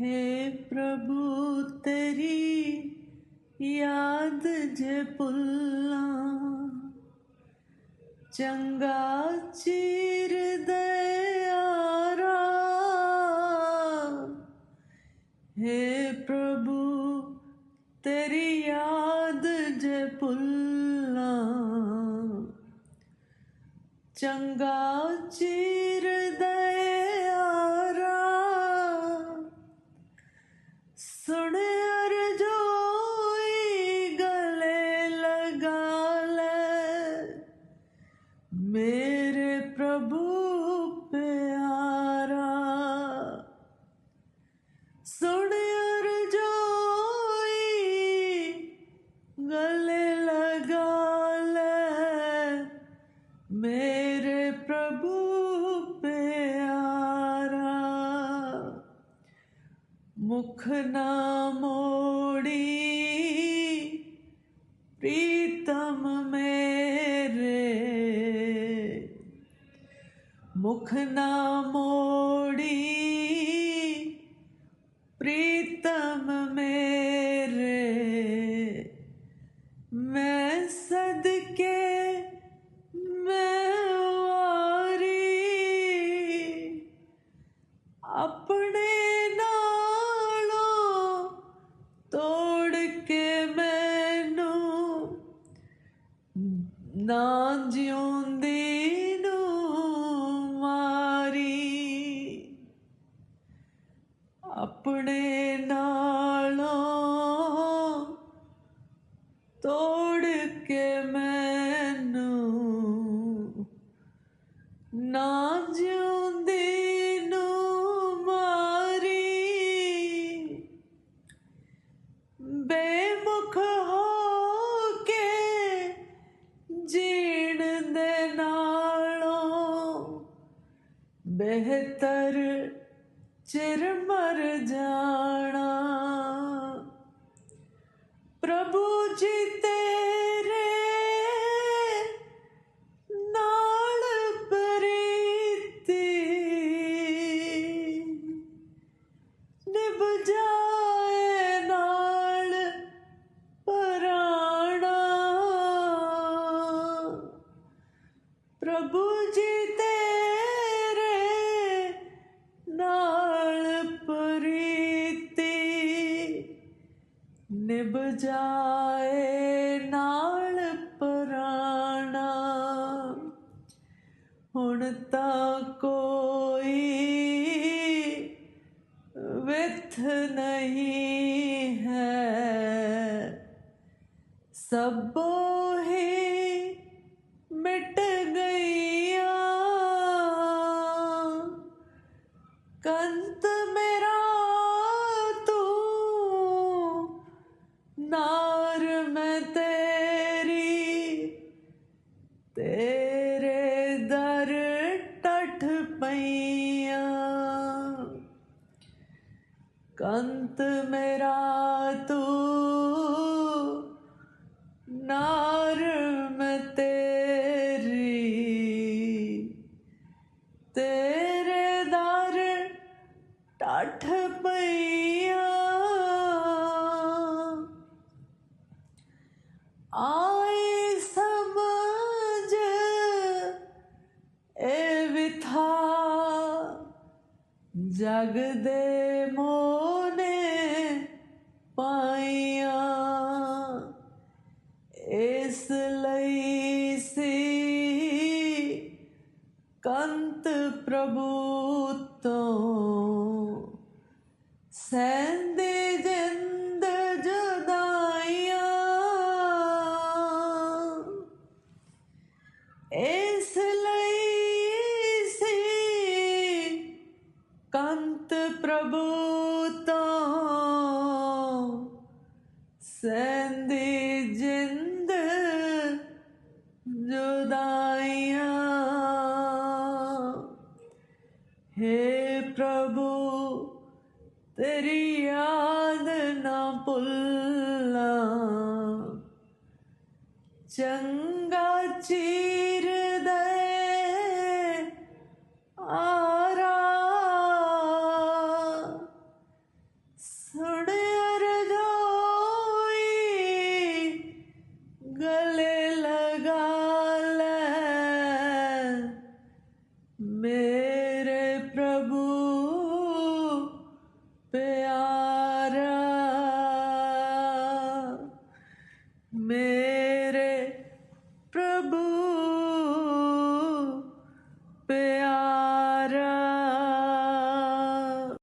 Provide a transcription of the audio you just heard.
हे प्रभु तेरी याद जे भुल्ला चंगा चीर दयारा हे प्रभु तेरी याद जे भुल्ला चंगा चीर दयारा 村里。मुख न मोड़ी। प्रीतम मेरे। मुख न मोड़ी। प्रीतम मेरे। मैं ਨਾ ਜਿਉਂਦੇ ਨੂੰ ਮਾਰੀ ਆਪਣੇ ਨਾਲੋਂ ਤੋੜ ਕੇ ਮੈਨੂੰ ਨਾ ਜਿਉਂਦੇ ਨੂੰ ਮਾਰੀ ਬੇਮੁਖ ਹੋ बेहतर चिर मर जाना। प्रभु जी, तेरे नाल प्रीति निभ जाए नाल पराणा प्रभु जी तेरे ਨਿਭ ਜਾਏ ਨਾਲ ਪਰਾਣਾ ਹੁਣ ਤਾਂ ਕੋਈ ਵਿਥ ਨਹੀਂ ਹੈ ਸਭੋ ਹੀ ਮਿਟ पैया कंत मेरा तू नार ਜਗ ਦੇ ਮੋਨੇ ਪਾਈਆਂ। ਇਸ ਲਈ ਸੀ ਕੰਤ ਪ੍ਰਭੂ। कंत प्रभु तो जिंद जुदाइया। हे प्रभु तेरी याद ना भुलना। चंगा ची मेरे प्रभु